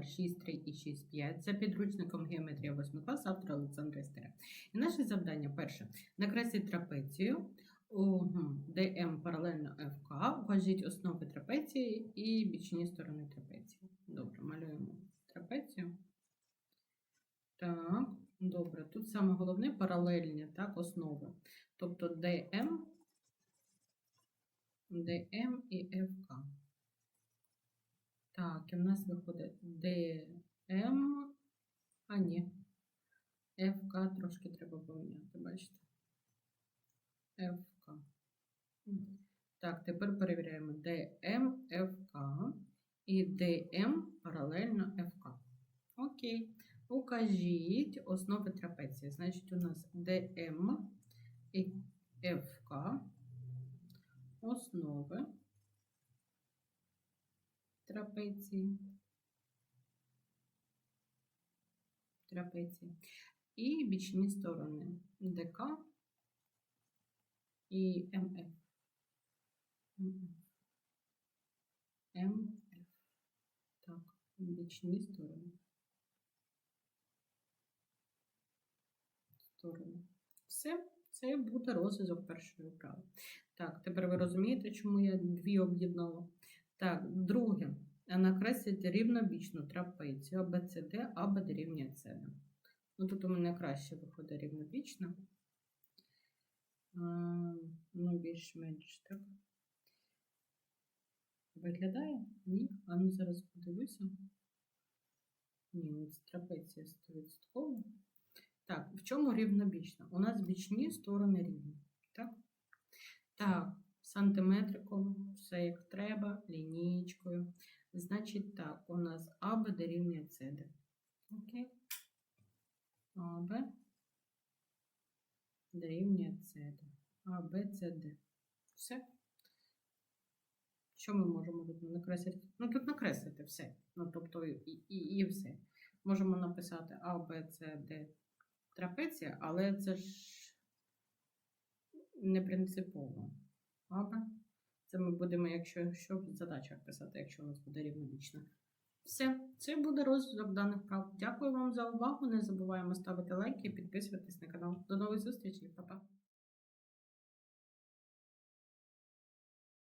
6.5 за підручником геометрія 8 клас автора Олександра Істера. І наше завдання перше накресліть трапецію Угу. ДМ паралельно ФК, укажіть основи трапеції і бічні сторони трапеції. Добре, малюємо трапецію. Так, добре. Тут саме головне паралельні так, основи. Тобто ДМ, ДМ і ФК. І в нас виходить ДМ, а ні. ФК трошки треба поміняти, бачите? ФК. Так, тепер перевіряємо ДМ, ФК і ДМ паралельно ФК. Окей. Укажіть основи трапеції. Значить, у нас ДМ і ФК основи трапеції. Трапеції. І бічні сторони ДК і МФ. МФ. Так, бічні сторони. Сторони. Все, це буде розв'язок першої вправи. Так, тепер ви розумієте, чому я дві об'єднала. Так, друге. Накресліть рівнобічну трапецію ABCD, або дорівнює CD. Ну, тут у мене краще виходить рівнобічна. Ну, більш-менш так. Виглядає? Ні. А ну зараз подивися. Ні, ну це трапеція 100%. Так, в чому рівнобічна? У нас бічні сторони рівні. Так? Так, сантиметриком, все як треба, лінійкою. Значить, так, у нас АБ дорівнює СД. Окей. АБ дорівнює СД. АБ, СД. Все. Що ми можемо тут накреслити? Ну, тут накреслити все. Ну, тобто, і, і, і все. Можемо написати А, Б, С, Д трапеція, але це ж не принципово. Ладно? Це ми будемо, якщо що, в задачах писати, якщо у нас буде рівнобічна. Все, це буде розвиток даних прав. Дякую вам за увагу. Не забуваємо ставити лайки і підписуватись на канал. До нових зустрічей, Па-па!